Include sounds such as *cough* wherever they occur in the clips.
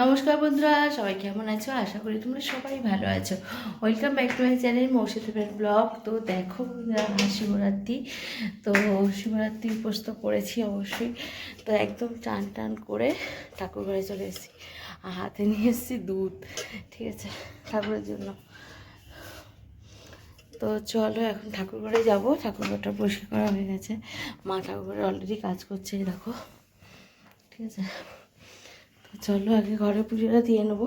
নমস্কার বন্ধুরা, সবাই কেমন আছো? আশা করি তোমরা সবাই ভালো আছো। Welcome back to my channel মৌসুদেবের blog তো দেখো শিবরাত্রি তো শিবরাত্রি উপোস তো করেছি অবশ্যই। তো একদম টান টান করে ঠাকুর ঘরে চলে এসেছি। আর হাতে নিয়ে এসেছি দুধ, ঠিক আছে, ঠাকুরের জন্য। তো চলো এখন ঠাকুর ঘরে যাব। ঠাকুর ঘরটা পরিষ্কার করা হয়ে গেছে। মা ঠাকুর ঘরে অলরেডি কাজ করছে, দেখো। ঠিক আছে। চলো আগে ঘরে পুজোটা দিয়ে নেব।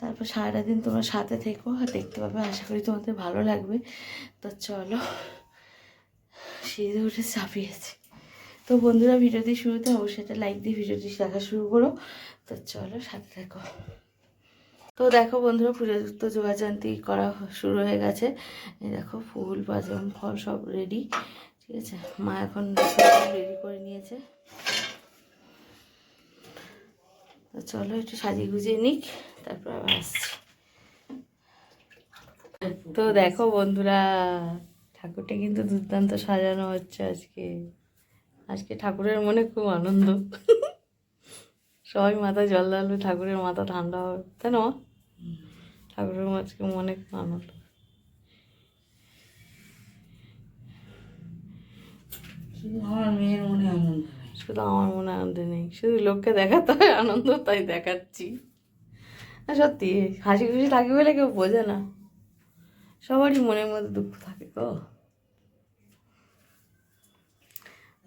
তারপর সারাটা দিন তোমরা সাথে থেকো আর দেখতে পাবে, আশা করি তোমাদের ভালো লাগবে। তো চলো, সিঁড়িতে উঠে চাপিয়েছি তো বন্ধুরা, ভিডিওটি শুরুতে অবশ্যই একটা লাইক দিয়ে ভিডিওটি দেখা শুরু করো। তো চলো সাথে থেকো। তো দেখো বন্ধুরা পুজো তো যোগাযান্তি করা শুরু হয়ে গেছে। দেখো, ফুল বাজাম ফল সব রেডি ঠিক আছে? মা এখন রেডি করে নিয়েছে। তো চলো একটু সাজিয়ে গুজিয়ে নিক, তারপর আবার আসছি। তো দেখো বন্ধুরা, ঠাকুরটা কিন্তু দুর্দান্ত সাজানো হচ্ছে আজকে। আজকে ঠাকুরের মনে খুব আনন্দ। সবাই মাথায় জল ঢালবে, ঠাকুরের মাথা ঠান্ডা হবে, তাই না? ঠাকুরের আজকে মনে খুব আনন্দ। মেয়ের মনে আনন্দ। শুধু আমার মনে আনন্দ নেই। শুধু লোককে দেখাতে হয় আনন্দ তাই দেখাচ্ছি। না সত্যি হাসি খুশি থাকি বলে কেউ বোঝে না। সবারই মনের মধ্যে দুঃখ থাকে তো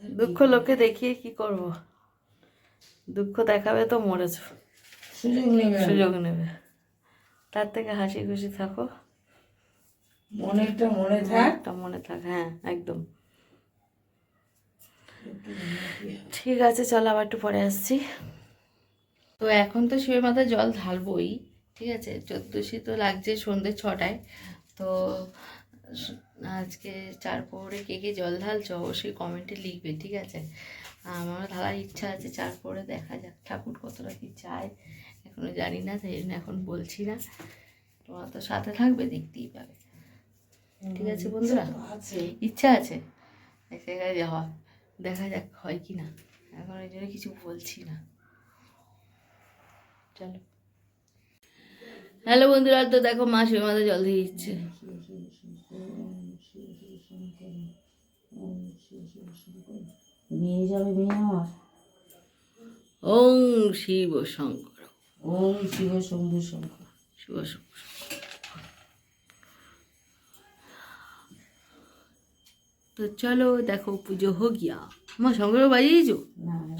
দুঃখ লোককে দেখিয়ে কি করব? দুঃখ দেখাবে তো মরেছ। সুযোগ নেবে। সুযোগ নেবে। তার থেকে হাসি খুশি থাকো। মনেরটা মনে থাক। একটা মনে থাক হ্যাঁ একদম। ঠিক আছে চল আবার একটু পরে আসছি। তো এখন তো শিবের মাথায় জল ঢালবই ঠিক আছে? চোদ্দোশী তো লাগছে সন্ধ্যে ছটায়। তো আজকে চার পোহরে কে কে জল ঢালছ অবশ্যই কমেন্টে লিখবে ঠিক আছে? আমারও ঢালার ইচ্ছা আছে চার পোহরে দেখা যাক ঠাকুর কতটা কি চায়। এখনও জানি না সেই জন্য এখন বলছি না। তোমার তো সাথে থাকবে দেখতেই পাবে। ঠিক আছে বন্ধুরা? ইচ্ছা আছে? এক জায়গায় যাওয়া। দেখা যাক হয় কি না। এখন ওই জন্য কিছু বলছি না। চলো। হ্যালো বন্ধুরা তো দেখো মা শিবের মাথায় জল দিয়ে দিচ্ছে। নিয়ে যাবে মেয়ে আমার। ওং শিব শঙ্কর। ওম শিব শম্ভু শঙ্কর। শিব শঙ্কর। তো চলো দেখো পুজো হো গিয়া। আমার সংগ্রহ বাজিয়েছো?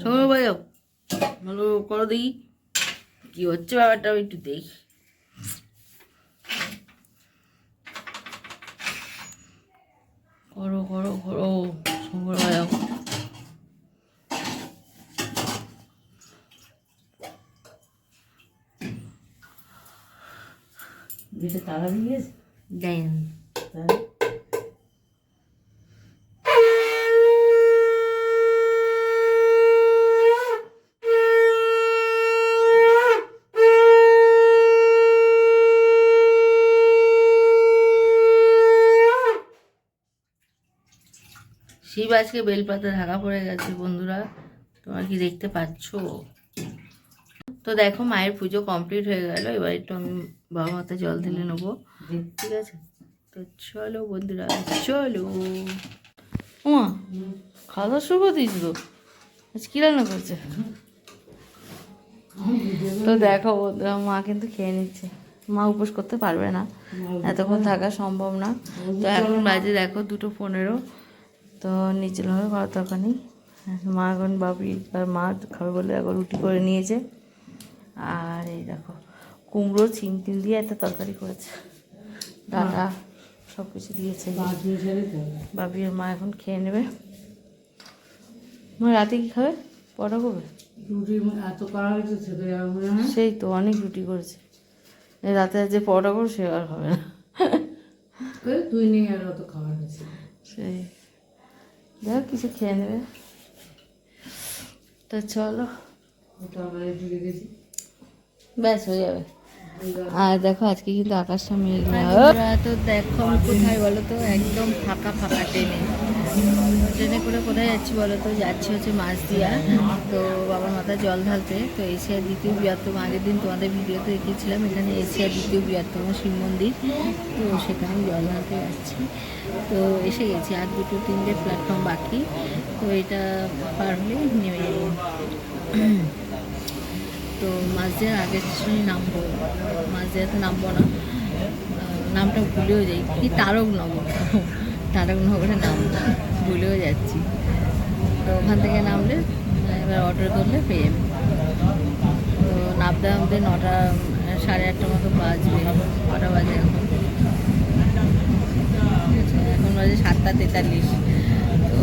শঙ্কর বাজাও। ভালো করো দেখি। কি হচ্ছে ব্যাপারটা আমি একটু দেখি। করো করো করো শঙ্কর বাজাও। গেটে তালা দিয়েছে দেন। আজকে বেলপাতা ঢাকা পড়ে গেছে বন্ধুরা। তোমরা কি দেখতে পাচ্ছ? তো দেখো, মায়ের পুজো কমপ্লিট হয়ে গেল। এবার একটু আমি বাবা মাথা জল ঢেলে নেব। ঠিক আছে? তো চলো বন্ধুরা, চলো। উমা খাওয়া দাওয়া শুরু তো। আজ কী রান্না করছে? তো দেখো বন্ধুরা, মা কিন্তু খেয়ে নিচ্ছে। মা উপোস করতে পারবে না। এতক্ষণ থাকা সম্ভব না। তো এখন বাজে, দেখো দুটো পনেরো। তো নিচে হবে করা দরকার নেই মা এখন বাবি আর মা খাবে বলে এখন রুটি করে নিয়েছে। আর এই দেখো কুমড়ো টিম দিয়ে একটা তরকারি করেছে। ডাটা সব কিছু দিয়েছে বাবি আর মা এখন খেয়ে নেবে। মা রাতে কি খাবে? পরোটা করবে? সেই তো অনেক রুটি করেছে। রাতে যে পরোটা করো সে আর হবে না। তুই নিয়ে আর অত খাওয়া হয়েছে সেই। দেখ কিছু খেয়ে নেবে তো চলো ব্যাস হয়ে যাবে আর দেখো আজকে কিন্তু আকাশটা মেঘলা আমরা তো দেখো কোথায় বলো তো একদম ফাঁকা ফাঁকা ট্রেনে ট্রেনে করে কোথায় যাচ্ছি বলো তো? যাচ্ছি হচ্ছে মাছ দিয়া তো বাবার মাথায় জল ঢালতে। তো এশিয়ার দ্বিতীয় বৃহত্তম, আগের দিন তোমাদের ভিডিওতে দেখিয়েছিলাম, এখানে এশিয়ার দ্বিতীয় বৃহত্তম শিব মন্দির। তো সেখানে জল ঢালতে যাচ্ছি। তো এসে গেছি। আর দুটো তিনটে প্ল্যাটফর্ম বাকি। তো এটা পার হলে নেমে যাব। তো মাঝদের আগের স্টেশনে নামবো। মাঝদেরাতে নামবো না। নামটা ভুলেও যাই। কি তারকনগর? তারকনগরে নামবো। ভুলেও যাচ্ছি। তো ওখান থেকে নামলে, এবার অটো করলে পেয়ে তো নামতে নামতে নটা, সাড়ে আটটা মতো বাজবে কটা বাজে এখন। বাজে সাতটা তেতাল্লিশ। তো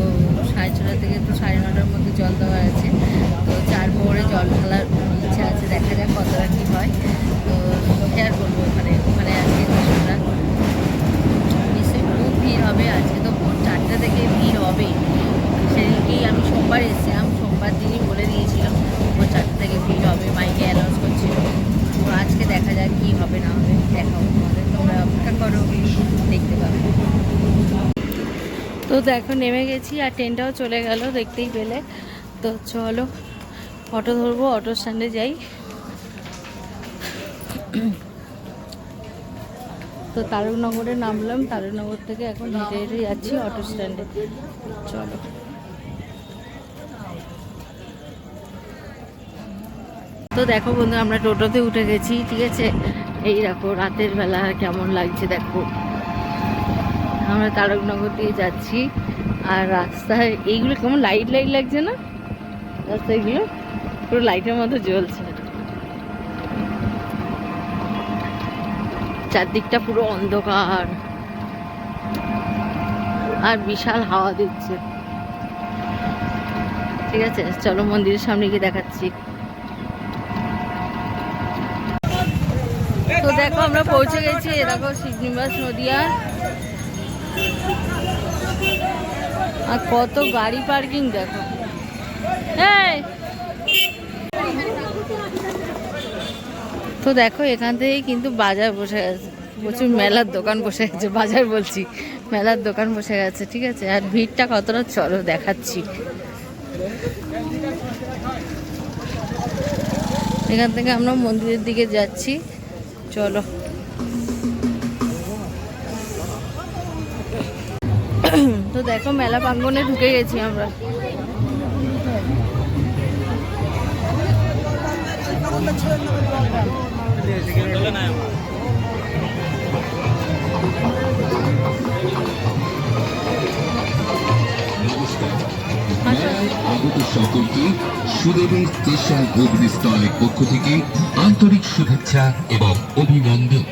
সাড়ে ছটা থেকে তো সাড়ে নটার মধ্যে জল দেওয়া আছে। তো চার ভোরে জল ঢালার ইচ্ছা আছে, দেখা যাক কতটা কী হয়। তো শেয়ার করব ওখানে ওখানে আজকে খুব ভিড় হবে, আজকে তো ভোর চারটে থেকে ভিড় হবে সেদিনকেই আমি সোমবার এসেছিলাম, সোমবার দিনই বলে দিয়েছিলাম, ভোর চারটে থেকে ভিড় হবে মাইকে অ্যানাউন্স করছিল। তো আজকে দেখা যাক কী হবে, না হবে দেখাবো তোমাদের, তোমরা অপেক্ষা করো, দেখতে পাবে। তো দেখো, নেমে গেছি আর ট্রেনটাও চলে গেল, দেখতেই পেলে। তো চলো, অটো ধরবো, অটো স্ট্যান্ডে যাই। তো তারকনগরে নামলাম, তারকনগর থেকে এখন হেঁটে হেঁটে যাচ্ছি অটো স্ট্যান্ডে চলো। তো দেখো বন্ধু আমরা টোটোতে উঠে গেছি, ঠিক আছে? এই দেখো, রাতের বেলা কেমন লাগছে দেখো। আমরা তারকনগর দিয়ে যাচ্ছি, আর রাস্তায়, এইগুলো কেমন লাইট লাইট লাগছে না? রাস্তাগুলো পুরো লাইটের মতো জ্বলছে। চারদিকটা পুরো অন্ধকার। আর বিশাল হাওয়া দিচ্ছে। ঠিক আছে, চলো মন্দিরের সামনে গিয়ে দেখাচ্ছি। তো দেখো, আমরা পৌঁছে গেছি। দেখো শিবনিবাস নদিয়া। আর কত গাড়ি পার্কিং দেখো। এই! তো দেখো, এখান থেকেই কিন্তু বাজার বসে গেছে। প্রচুর মেলার দোকান বসে গেছে, বাজার বলছি। মেলার দোকান বসে গেছে, ঠিক আছে? আর ভিড়টা কতটা? চলো দেখাচ্ছি। এখান থেকে আমরা মন্দিরের দিকে যাচ্ছি। চলো। তো দেখো, মেলা প্রাঙ্গনে ঢুকে গেছি আমরা। আগত সকলকে সুদেবের স্টেশন অগ্নি স্টলের পক্ষ থেকে আন্তরিক শুভেচ্ছা এবং অভিনন্দন।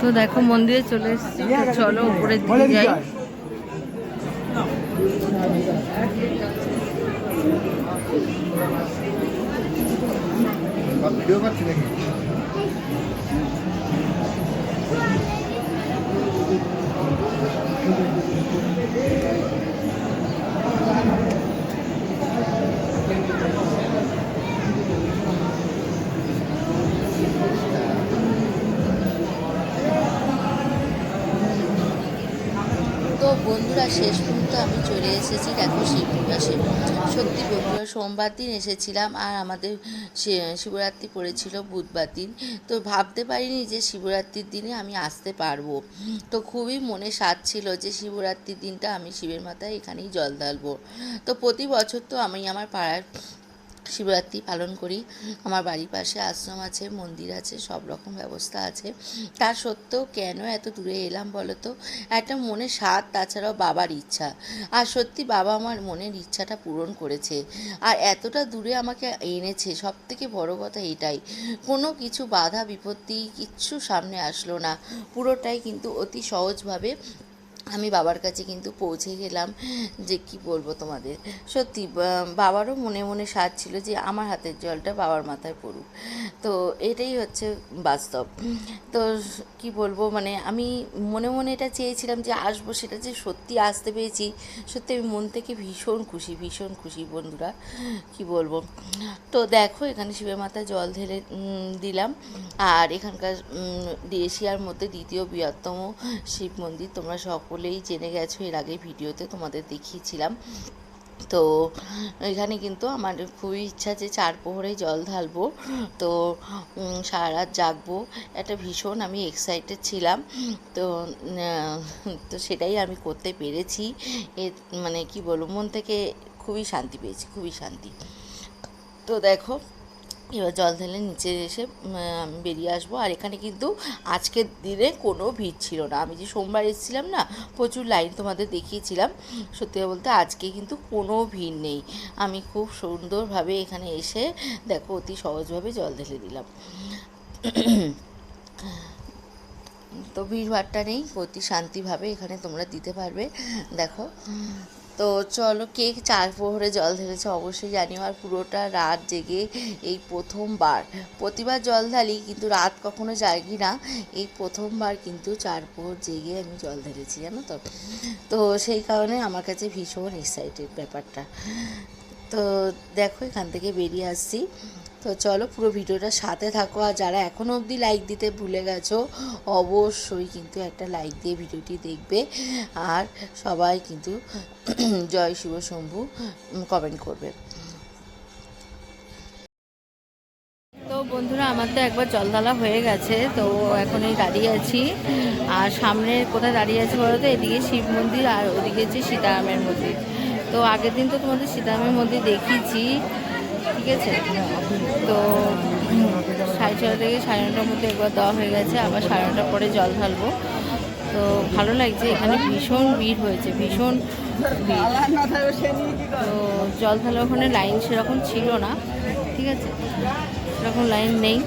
তো দেখো মন্দিরে চলে এসেছি চলো উপরের দিকে যাই। তো বন্ধুরা, শেষ পর্যন্ত আমি চলে এসেছি। দেখো শিবনিবাসে সত্যি বন্ধুরা সোমবার দিন এসেছিলাম আর আমাদের শিবরাত্রি পড়েছিল বুধবার দিন। তো ভাবতে পারিনি যে শিবরাত্রির দিনে আমি আসতে পারব। তো খুবই মনে সাত ছিল যে শিবরাত্রির দিনটা আমি শিবের মাথায় এখানেই জল ঢালবো। তো প্রতি বছর তো আমি আমার পাড়ার শিবরাত্রি পালন করি। আমার বাড়ির পাশে আশ্রম আছে, মন্দির আছে, সব রকম ব্যবস্থা আছে। তার সত্ত্বেও কেন এত দূরে এলাম বলো তো একটা মনে স্বাদ, তাছাড়াও বাবার ইচ্ছা। আর সত্যি বাবা আমার মনের ইচ্ছাটা পূরণ করেছে। আর এতটা দূরে আমাকে এনেছে সব থেকে বড় কথা এটাই। কোনো কিছু বাধা, বিপত্তি কিচ্ছু সামনে আসলো না। পুরোটাই কিন্তু অতি সহজভাবে আমি বাবার কাছে কিন্তু পৌঁছে গেলাম যে কি বলব তোমাদের? সত্যি বাবারও মনে মনে স্বাদ ছিল যে আমার হাতের জলটা বাবার মাথায় পড়ুক। তো এটাই হচ্ছে বাস্তব। তো কি বলব মানে আমি মনে মনে এটা চেয়েছিলাম যে আসব সেটা যে সত্যি আসতে পেরেছি, সত্যি আমি মন থেকে ভীষণ খুশি ভীষণ খুশি বন্ধুরা, কি বলব। তো দেখো, এখানে শিবের মাথায় জল ঢেলে দিলাম। আর এখানকার এশিয়ার মধ্যে দ্বিতীয় বৃহত্তম শিব মন্দির, তোমরা সকলেই জেনে গেছো, এর আগে ভিডিওতে তোমাদের দেখিয়েছিলাম। তো এখানে কিন্তু আমার খুবই ইচ্ছা যে চার প্রহরে জল ঢালবো। তো সারা রাত জাগবো। একটা ভীষণ আমি এক্সাইটেড ছিলাম। তো তো সেটাই আমি করতে পেরেছি। এ মানে কি বলব, মন থেকে খুবই শান্তি পেয়েছি, খুবই শান্তি। তো দেখো এবার জল ঢেলে নিচে এসে আমি বেরিয়ে আসব। আর এখানে কিন্তু আজকের দিনে কোনো ভিড় ছিল না। আমি যে সোমবার এসেছিলাম না, প্রচুর লাইন তোমাদের দেখিয়েছিলাম। সত্যি বলতে আজকে কিন্তু কোনো ভিড় নেই। আমি খুব সুন্দরভাবে এখানে এসে দেখো, অতি সহজভাবে জল ঢেলে দিলাম। তো ভিড়ভাড়টা নেই, অতি শান্তিভাবে এখানে তোমরা দিতে পারবে। দেখো। তো চলো কে চার প্রহরে জল ঢেলেছে অবশ্যই জানিও আর পুরোটা রাত জেগে এই প্রথমবার। প্রতিবার জল ঢালি কিন্তু রাত কখনো জাগি না, এই প্রথমবার কিন্তু চার প্রহর জেগে আমি জল ঢেলেছি, জানো তো? তো সেই কারণে আমার কাছে ভীষণ এক্সাইটেড ব্যাপারটা। তো দেখো এখান থেকে বেরিয়ে আসছি। তো চলো পুরো ভিডিওটা সাথে থাকো, আর যারা এখনও অবধি লাইক দিতে ভুলে গেছো, অবশ্যই কিন্তু একটা লাইক দিয়ে ভিডিওটি দেখবে। আর সবাই কিন্তু *clears throat* জয় শিব শম্ভু কমেন্ট করবে। তো বন্ধুরা, আমার তো একবার জলদালা হয়ে গেছে, তো এখন এই দাঁড়িয়ে আছি। আর সামনে কোথায় দাঁড়িয়ে আছি বলো তো? এদিকে শিব মন্দির আর ওদিকে হচ্ছে সীতারামের মন্দির। তো আগের দিন তো তোমাদের সীতারামের মন্দির দেখিয়েছি। ঠিক আছে তো সাড়ে ছটা থেকে সাড়ে নটার মধ্যে একবার দেওয়া হয়ে গেছে। আবার সাড়ে নটার পরে জল ঢালবো। তো ভালো লাগছে, এখানে ভীষণ ভিড় হয়েছে, ভীষণ তো জল ঢালার ওখানে লাইন সেরকম ছিল না, ঠিক আছে? সেরকম লাইন নেই।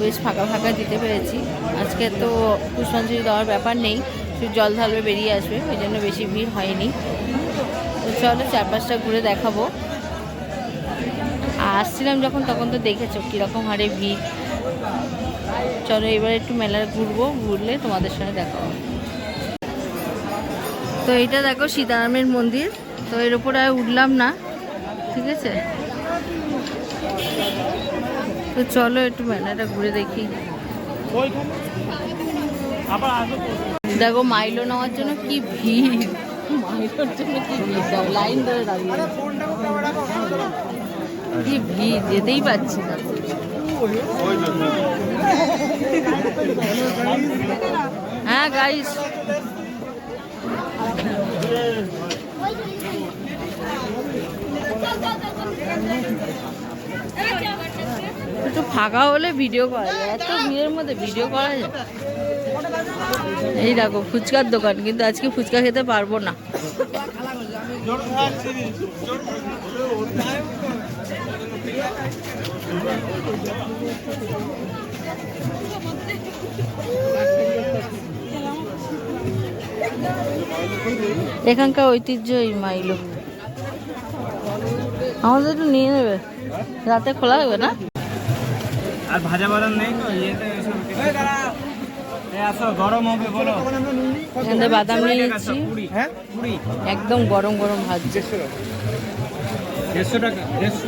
বেশ ফাঁকা ফাঁকা দিতে পেরেছি। আজকে তো পুষ্পাঞ্জলি দেওয়ার ব্যাপার নেই, শুধু জল ঢালবে বেরিয়ে আসবে, ওই জন্য বেশি ভিড় হয়নি। তো চলো চারপাশটা ঘুরে দেখাবো। আসছিলাম যখন, তখন তো দেখেছ কীরকম হারে ভিড়। চলো এবার একটু মেলা ঘুরবো, ঘুরলে তোমাদের সঙ্গে দেখা তো এইটা দেখো সীতারামের মন্দির। তো এর উপরে আর উঠলাম না, ঠিক আছে? তো চলো একটু মেলাটা ঘুরে দেখি। দেখো মাইলো নেওয়ার জন্য কি ভিড়। মাইলোর জন্য কি ভিড়। লাইন ধরে দাঁড়িয়ে। কি ভিড়? যেতেই পাচ্ছি না। হ্যাঁ গাইস একটু ফাঁকা হলে ভিডিও করা যায়। এত ভিড়ের মধ্যে ভিডিও করা যায়। এই দেখো, ফুচকার দোকান, কিন্তু আজকে ফুচকা খেতে পারব না। এখানকার ঐতিহ্য এই মাইলো। আমাদের একটু নিয়ে নেবে। রাতে খোলা হবে না? আর ভাজা বাদাম নেই তো ইয়েতে এসব এ আসো গরম হবে বলো। বাদাম হ্যাঁ? একদম গরম গরম ভাজছে। দেড়শো টাকা, দেড়শো।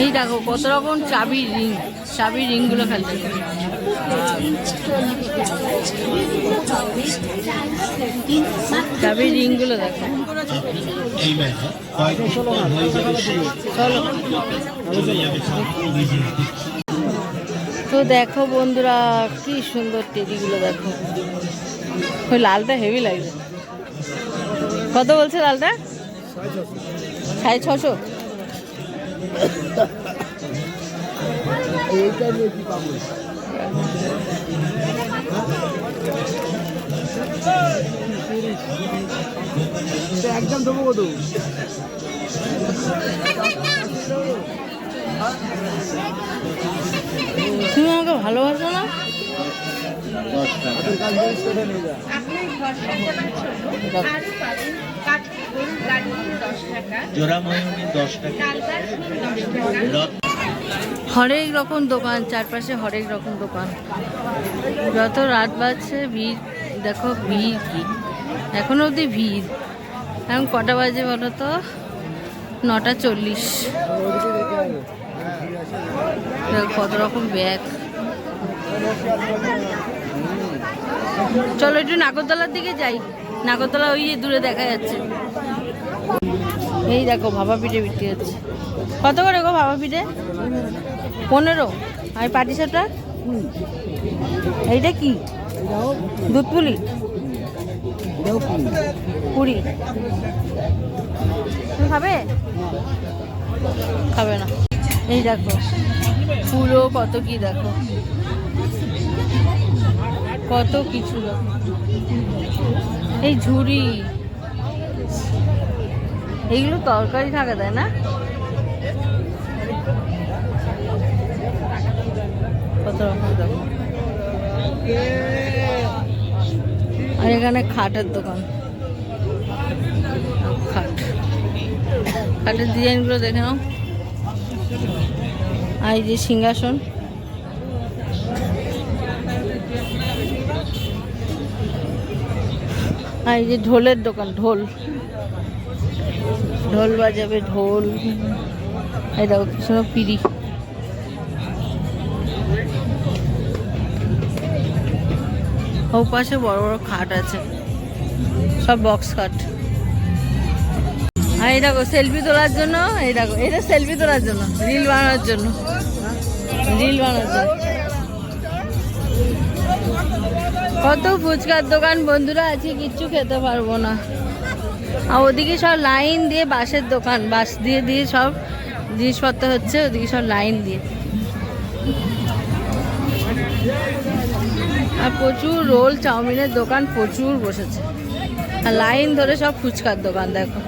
এই দেখো, কত রকম চাবি রিং চাবি রিংগুলো খেলছে চাবি রিংগুলো দেখো। তো দেখো বন্ধুরা, কি সুন্দর টেডিগুলো দেখো। ওই লালটা হেভি লাগছে। কত বলছে লালটা? সাড়ে ছশো। একদম দেবো কত? তুমি আমাকে ভালোবাসো না? হরেক রকম দোকান, চারপাশে হরেক রকম দোকান। যত রাত বাজছে, ভিড়, দেখো ভিড় কি। এখনও অবধি ভিড়। এখন কটা বাজে বলো তো? নটা চল্লিশ। কত রকম ব্যাগ। চলো একটু নাগরতলার দিকে যাই। নাগরতলা ওই দূরে দেখা যাচ্ছে। এই দেখো, ভাপা পিঠে বিক্রি হচ্ছে। কত করে গো ভাপা পিঠে? পনেরো। আর পাটি সাপটা এইটা কি? দুধ পুলি কুড়ি তুমি খাবে? খাবে না। এই দেখো, পুরো কত কি দেখো। কত কিছু। এই ঝুড়ি। এইগুলো তরকারি থাকে, তাই না? কত রকম আর এখানে খাটের দোকান। খাট। খাটের ডিজাইনগুলো দেখে নাও। আর এই যে সিংহাসন। এই যে ঢোলের দোকান, ঢোল। ঢোল বাজাবে, ঢোল। এই দেখো পিড়ি। ও পাশে বড় বড় খাট আছে। সব বক্স খাট। আর এই দেখো সেলফি তোলার জন্য, এই দেখো এটা সেলফি তোলার জন্য রিল বানানোর জন্য রিল বানানোর জন্য। কত ফুচকার দোকান, বন্ধুরা আছে কিচ্ছু খেতে পারব না। আর ওদিকে সব লাইন দিয়ে বাসের দোকান বাস দিয়ে দিয়ে সব জিনিসপত্র হচ্ছে, ওদিকে সব লাইন দিয়ে। আর প্রচুর রোল চাউমিনের দোকান, প্রচুর বসেছে। আর লাইন ধরে সব ফুচকার দোকান, দেখো।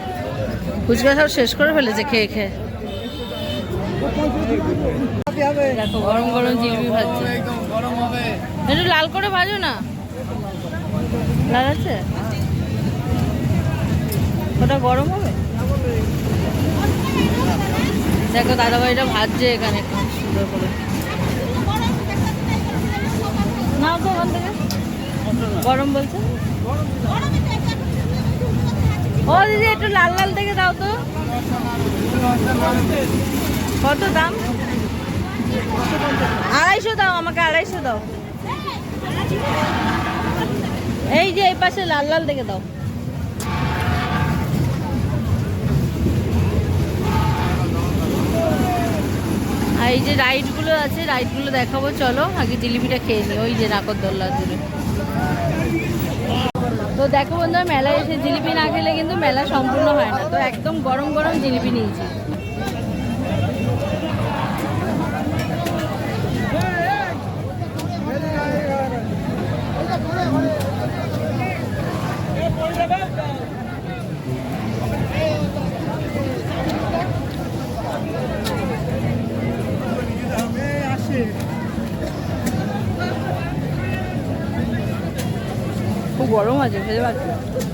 ফুচকা সব শেষ করে ফেলেছে, খেয়ে খেয়ে। দেখো, গরম গরম জিলিপি ভাজছে। একটু লাল করে ভাজো না। লাল আছে? ওটা গরম হবে? দেখো, দাদাভাইটা ভাজছে এখানে সুন্দর করে। তো ওখান থেকে। গরম বলছে। ও, দিদি, একটু লাল লাল থেকে দাও তো। কত দাম? আড়াইশো দাও, আমাকে আড়াইশো দাও। এই যে এই পাশে লাল লাল দেখে দাও। আর এই যে রাইডগুলো আছে রাইডগুলো দেখাবো, চলো, আগে জিলিপিটা খেয়ে নিই। ওই যে নাকরদোল্লা দূরে। তো দেখো বন্ধুরা, মেলায় এসে জিলিপি না খেলে কিন্তু মেলা সম্পূর্ণ হয় না। তো একদম গরম গরম জিলিপি নিয়েছি। খুব গরম আছে খেতে পাচ্ছি